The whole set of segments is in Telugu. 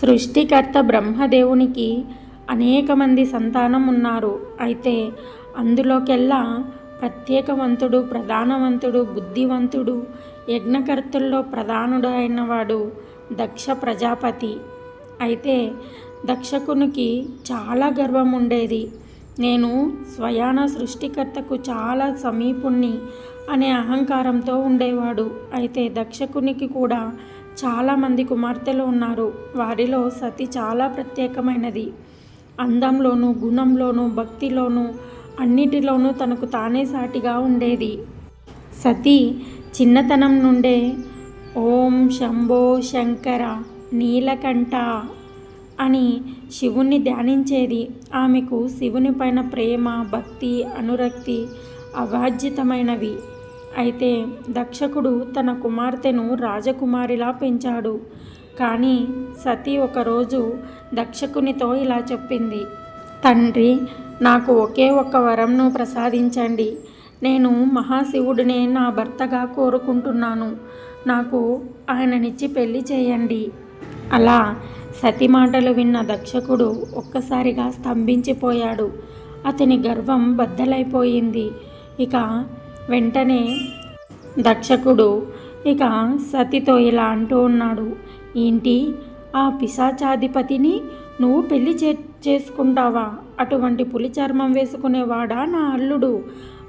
సృష్టికర్త బ్రహ్మదేవునికి అనేక మంది సంతానం ఉన్నారు అయితే అందులోకెల్లా ప్రత్యేకవంతుడు ప్రధానవంతుడు బుద్ధివంతుడు యజ్ఞకర్తల్లో ప్రధానుడు అయినవాడు దక్ష ప్రజాపతి. అయితే దక్షకునికి చాలా గర్వం ఉండేది నేను స్వయాన సృష్టికర్తకు చాలా సమీపుణ్ణి అనే అహంకారంతో ఉండేవాడు. అయితే దక్షకునికి కూడా చాలామంది కుమార్తెలు ఉన్నారు. వారిలో సతి చాలా ప్రత్యేకమైనది. అందంలోనూ గుణంలోనూ భక్తిలోనూ అన్నిటిలోనూ తనకు తానే సాటిగా ఉండేది. సతి చిన్నతనం నుండే ఓం శంభో శంకర నీలకంఠ అని శివుణ్ణి ధ్యానించేది. ఆమెకు శివుని పైన ప్రేమ భక్తి అనురక్తి అవాజ్యతమైనవి అయితే దక్షకుడు తన కుమార్తెను రాజకుమారిలా పెంచాడు. కానీ సతి ఒకరోజు దక్షకునితో ఇలా చెప్పింది. తండ్రి నాకు ఒకే ఒక్క వరంను ప్రసాదించండి. నేను మహాశివుడినే నా భర్తగా కోరుకుంటున్నాను. నాకు ఆయననిచ్చి పెళ్ళి చేయండి అలా సతి మాటలు విన్న దక్షకుడు ఒక్కసారిగా స్తంభించిపోయాడు. అతని గర్వం బద్దలైపోయింది. ఇక వెంటనే దక్షకుడు. ఇక సతితో ఇలా అంటూ ఉన్నాడు. ఏంటి? ఆ పిశాచాధిపతిని నువ్వు పెళ్ళి చే చేసుకుంటావా? అటువంటి పులి చర్మం వేసుకునేవాడా నా అల్లుడు?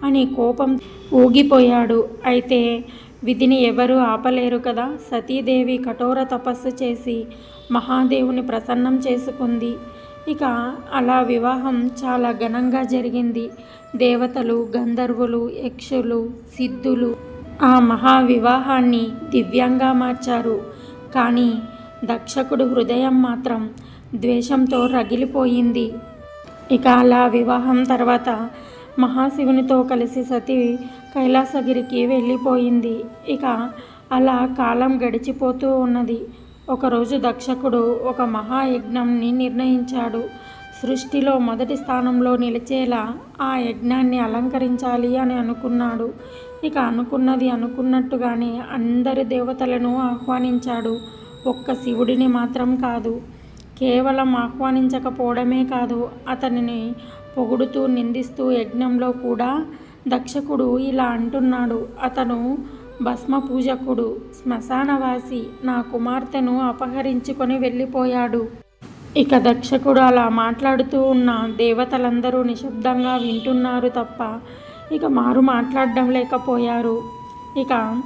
అని కోపం ఊగిపోయాడు. అయితే విధిని ఎవరు ఆపలేరు కదా? సతీదేవి కఠోర తపస్సు చేసి మహాదేవుని ప్రసన్నం చేసుకుంది. ఇక అలా వివాహం చాలా ఘనంగా జరిగింది. దేవతలు గంధర్వులు యక్షులు సిద్ధులు ఆ మహా వివాహాన్ని దివ్యంగా మార్చారు కానీ దక్షకుడు హృదయం మాత్రం ద్వేషంతో రగిలిపోయింది. ఇక అలా వివాహం తర్వాత మహాశివునితో కలిసి సతి కైలాసగిరికి వెళ్ళిపోయింది. ఇక అలా కాలం గడిచిపోతూ ఉన్నది. ఒకరోజు దక్షకుడు ఒక మహాయజ్ఞంని నిర్ణయించాడు. సృష్టిలో మొదటి స్థానంలో నిలిచేలా ఆ యజ్ఞాన్ని అలంకరించాలి అని అనుకున్నాడు. ఇక అనుకున్నది అనుకున్నట్టుగానే అందరి దేవతలను ఆహ్వానించాడు. ఒక్క శివుడిని మాత్రం కాదు. కేవలం ఆహ్వానించకపోవడమే కాదు అతనిని పొగుడుతూ నిందిస్తూ యజ్ఞంలో కూడా దక్షకుడు ఇలా అంటున్నాడు. అతను భస్మ పూజకుడు శ్మశానవాసి నా కుమార్తెను అపహరించుకొని వెళ్ళిపోయాడు. ఇక దక్షకుడు అలా మాట్లాడుతూ ఉన్న దేవతలందరూ నిశ్శబ్దంగా వింటున్నారు తప్ప ఇక మారు మాట్లాడడం లేకపోయారు. ఇక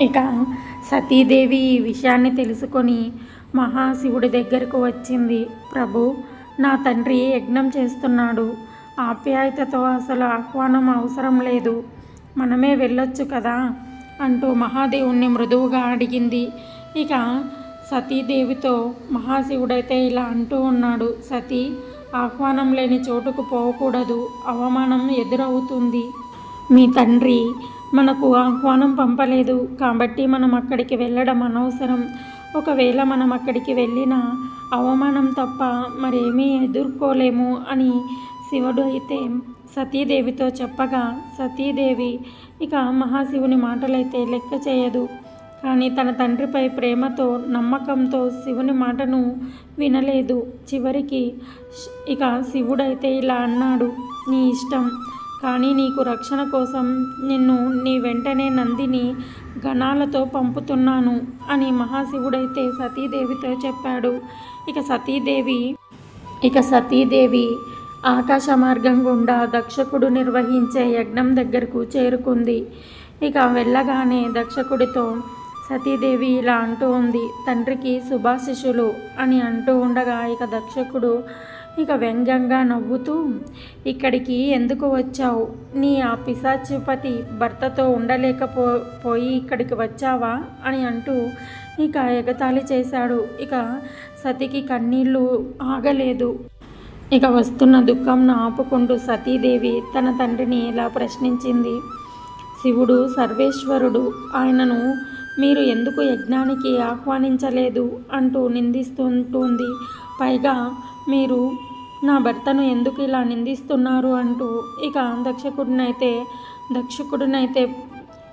ఇక సతీదేవి ఈ విషయాన్ని తెలుసుకొని మహాశివుడి దగ్గరకు వచ్చింది. ప్రభు నా తండ్రి యజ్ఞం చేస్తున్నాడు? ఆప్యాయతతో అసలు ఆహ్వానం అవసరం లేదు. మనమే వెళ్ళొచ్చు కదా? అంటూ మహాదేవుణ్ణి మృదువుగా అడిగింది. ఇక సతీదేవితో మహాశివుడైతే ఇలా అంటూ ఉన్నాడు. సతీ ఆహ్వానం లేని చోటుకు పోకూడదు. అవమానం ఎదురవుతుంది. మీ తండ్రి మనకు ఆహ్వానం పంపలేదు కాబట్టి మనం అక్కడికి వెళ్ళడం అనవసరం. ఒకవేళ మనం అక్కడికి వెళ్ళినా అవమానం తప్ప మరేమీ ఎదుర్కోలేము అని శివుడు అయితే సతీదేవితో చెప్పగా సతీదేవి ఇక మహాశివుని మాటలైతే లెక్క చేయదు. కానీ తన తండ్రిపై ప్రేమతో నమ్మకంతో శివుని మాటను వినలేదు. చివరికి ఇక శివుడైతే ఇలా అన్నాడు నీ ఇష్టం. కానీ నీకు రక్షణ కోసం నిన్ను నీ వెంటనే నందిని గణాలతో పంపుతున్నాను అని మహాశివుడైతే సతీదేవితో చెప్పాడు. ఇక సతీదేవి ఇక సతీదేవి ఆకాశ మార్గం గుండా దక్షకుడు నిర్వహించే యజ్ఞం దగ్గరకు చేరుకుంది. ఇక వెళ్ళగానే దక్షకుడితో సతీదేవి ఇలా అంటూ ఉంది తండ్రికి శుభాశిషులు అని అంటూ ఉండగా ఇక దక్షకుడు ఇక వ్యంగ్యంగా నవ్వుతూ ఇక్కడికి ఎందుకు వచ్చావు? నీ ఆ పిశాచిపతి భర్తతో ఉండలేకపో పోయి ఇక్కడికి వచ్చావా? అని అంటూ ఇక ఎగతాళి చేశాడు. ఇక సతికి కన్నీళ్ళు ఆగలేదు. ఇక వస్తున్న దుఃఖంను ఆపుకుంటూ సతీదేవి తన తండ్రిని ఇలా ప్రశ్నించింది. శివుడు సర్వేశ్వరుడు ఆయనను మీరు ఎందుకు యజ్ఞానికి ఆహ్వానించలేదు? అంటూ నిందిస్తుంటుంది. పైగా మీరు నా భర్తను ఎందుకు ఇలా నిందిస్తున్నారు అంటూ ఇక దక్షకుడినైతే దక్షకుడినైతే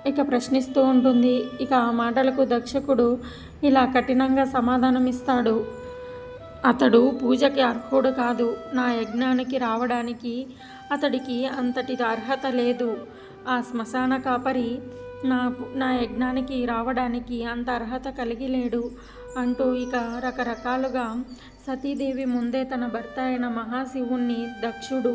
ఇక ప్రశ్నిస్తూ ఉంటుంది. ఇక ఆ మాటలకు దక్షకుడు ఇలా కఠినంగా సమాధానం ఇస్తాడు అతడు పూజకి అర్హుడు కాదు. నా యజ్ఞానికి రావడానికి అతడికి అంతటి అర్హత లేదు. ఆ శ్మశాన కాపరి నా నా యజ్ఞానికి రావడానికి అంత అర్హత కలిగి లేడు అంటూ ఇక రకరకాలుగా సతీదేవి ముందే తన భర్త అయిన మహాశివుణ్ణి దక్షుడు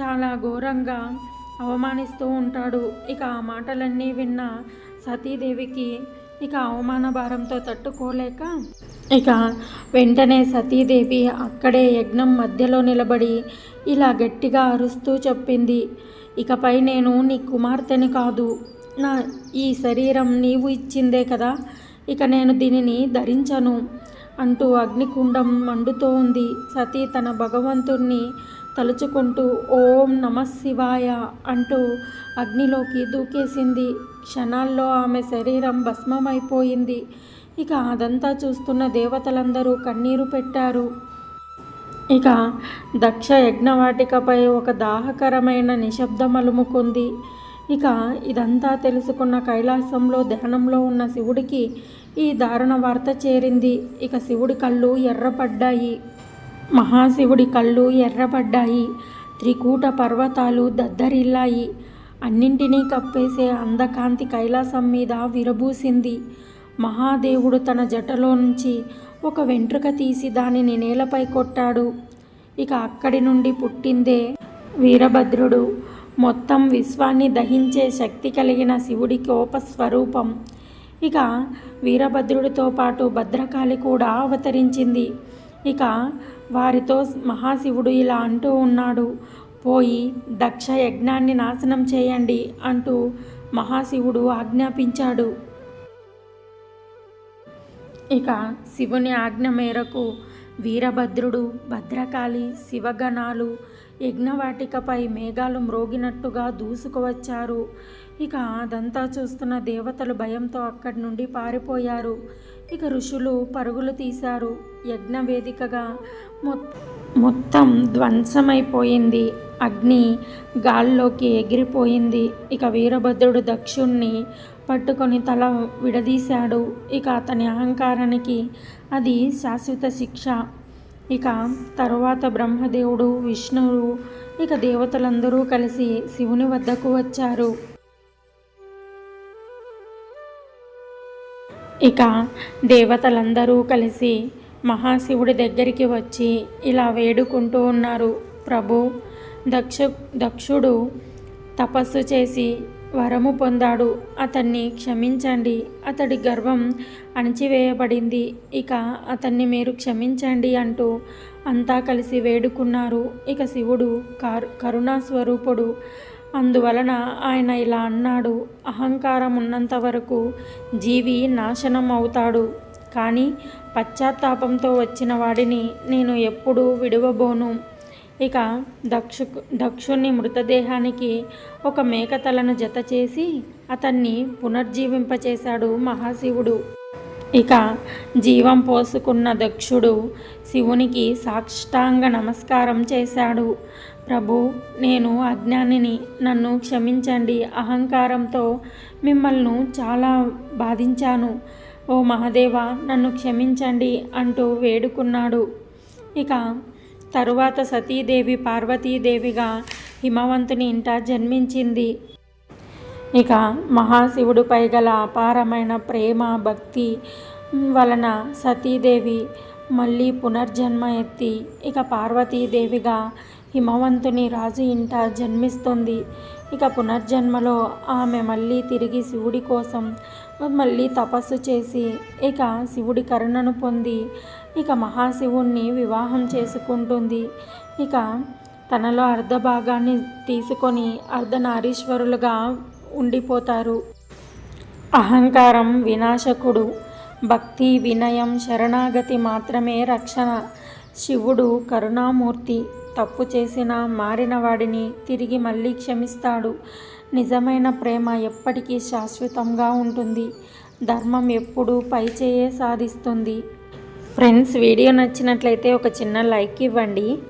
చాలా ఘోరంగా అవమానిస్తూ ఉంటాడు. ఇక ఆ మాటలన్నీ విన్న సతీదేవికి ఇక అవమాన భారంతో తట్టుకోలేక ఇక వెంటనే సతీదేవి అక్కడే యజ్ఞం మధ్యలో నిలబడి ఇలా గట్టిగా అరుస్తూ చెప్పింది. ఇకపై నేను నీ కుమార్తెని కాదు. నా ఈ శరీరం నీవు ఇచ్చిందే కదా ఇక నేను దీనిని ధరించను అంటూ అగ్నికుండం మండుతూ ఉంది సతీ తన భగవంతుణ్ణి తలుచుకుంటూ ఓం నమ శివాయ అంటూ అగ్నిలోకి దూకేసింది. క్షణాల్లో ఆమె శరీరం భస్మమైపోయింది. ఇక అదంతా చూస్తున్న దేవతలందరూ కన్నీరు పెట్టారు. ఇక దక్ష యజ్ఞవాటికపై ఒక దాహకరమైన నిశ్శబ్దం అలుముకుంది ఇక ఇదంతా తెలుసుకున్న కైలాసంలో ధ్యానంలో ఉన్న శివుడికి ఈ దారుణ వార్త చేరింది. ఇక శివుడి కళ్ళు ఎర్రపడ్డాయి మహాశివుడి కళ్ళు ఎర్రపడ్డాయి త్రికూట పర్వతాలు దద్దరిల్లాయి. అన్నింటినీ కప్పేసే అందకాంతి కైలాసం మీద విరబూసింది. మహాదేవుడు తన జటలో నుంచి ఒక వెంట్రుక తీసి దానిని నేలపై కొట్టాడు. ఇక అక్కడి నుండి పుట్టిందే వీరభద్రుడు. మొత్తం విశ్వాన్ని దహించే శక్తి కలిగిన శివుడి కోపస్వరూపం. ఇక వీరభద్రుడితో పాటు భద్రకాళి కూడా అవతరించింది. ఇక వారితో మహాశివుడు ఇలా అంటూ ఉన్నాడు పోయి దక్ష యజ్ఞాన్ని నాశనం చేయండి అంటూ మహాశివుడు ఆజ్ఞాపించాడు. ఇక శివుని ఆజ్ఞ మేరకు వీరభద్రుడు భద్రకాళి శివగణాలు యజ్ఞవాటికపై మేఘాలు మ్రోగినట్టుగా దూసుకువచ్చారు. ఇక అదంతా చూస్తున్న దేవతలు భయంతో అక్కడి నుండి పారిపోయారు. ఇక ఋషులు పరుగులు తీశారు. యజ్ఞ వేదికగా మొత్తం ధ్వంసమైపోయింది. అగ్ని గాల్లోకి ఎగిరిపోయింది. ఇక వీరభద్రుడు దక్షుణ్ణి పట్టుకొని తల విడదీశాడు. ఇక అతని అహంకారానికి అది శాశ్వత శిక్ష. ఇక తరువాత బ్రహ్మదేవుడు విష్ణువు ఇక దేవతలందరూ కలిసి శివుని వద్దకు వచ్చారు. ఇక దేవతలందరూ కలిసి మహాశివుడి దగ్గరికి వచ్చి ఇలా వేడుకుంటూ ఉన్నారు. ప్రభు దక్ష దక్షుడు తపస్సు చేసి వరము పొందాడు. అతన్ని క్షమించండి. అతడి గర్వం అణచివేయబడింది. ఇక అతన్ని మీరు క్షమించండి అంటూ అంతా కలిసి వేడుకున్నారు. ఇక శివుడు కరుణా స్వరూపుడు. అందువలన ఆయన ఇలా అన్నాడు. అహంకారం ఉన్నంత వరకు జీవి నాశనం అవుతాడు కానీ పశ్చాత్తాపంతో వచ్చిన వాడిని నేను ఎప్పుడూ విడవబోను. ఇక దక్షు దక్షుని మృతదేహానికి ఒక మేకతలను జత చేసి అతన్ని పునర్జీవింపచేశాడు మహాశివుడు. ఇక జీవం పోసుకున్న దక్షుడు శివునికి సాష్టాంగ నమస్కారం చేశాడు. ప్రభు నేను అజ్ఞానిని నన్ను క్షమించండి అహంకారంతో మిమ్మల్ని చాలా బాధించాను. ఓ మహాదేవ నన్ను క్షమించండి అంటూ వేడుకున్నాడు. ఇక తరువాత సతీదేవి పార్వతీదేవిగా హిమవంతుని ఇంట జన్మించింది. ఇక మహాశివుడిపై గల అపారమైన ప్రేమ భక్తి వలన సతీదేవి మళ్ళీ పునర్జన్మ ఎత్తి ఇక పార్వతీదేవిగా హిమవంతుని రాజు ఇంట జన్మిస్తుంది. ఇక పునర్జన్మలో ఆమె మళ్ళీ తిరిగి శివుడి కోసం మళ్ళీ తపస్సు చేసి ఇక శివుడి కరుణను పొంది ఇక మహాశివుణ్ణి వివాహం చేసుకుంటుంది. ఇక తనలో అర్ధ భాగాన్ని తీసుకొని అర్ధనారీశ్వరులుగా ఉండిపోతారు. అహంకారం వినాశకుడు భక్తి వినయం శరణాగతి మాత్రమే రక్షణ. శివుడు కరుణామూర్తి తప్పు చేసిన మారిన వాడిని తిరిగి మళ్ళీ క్షమిస్తాడు. నిజమైన ప్రేమ ఎప్పటికీ శాశ్వతంగా ఉంటుంది. ధర్మం ఎప్పుడూ పైచేయే సాధిస్తుంది. ఫ్రెండ్స్ వీడియో నచ్చినట్లయితే ఒక చిన్న లైక్ ఇవ్వండి.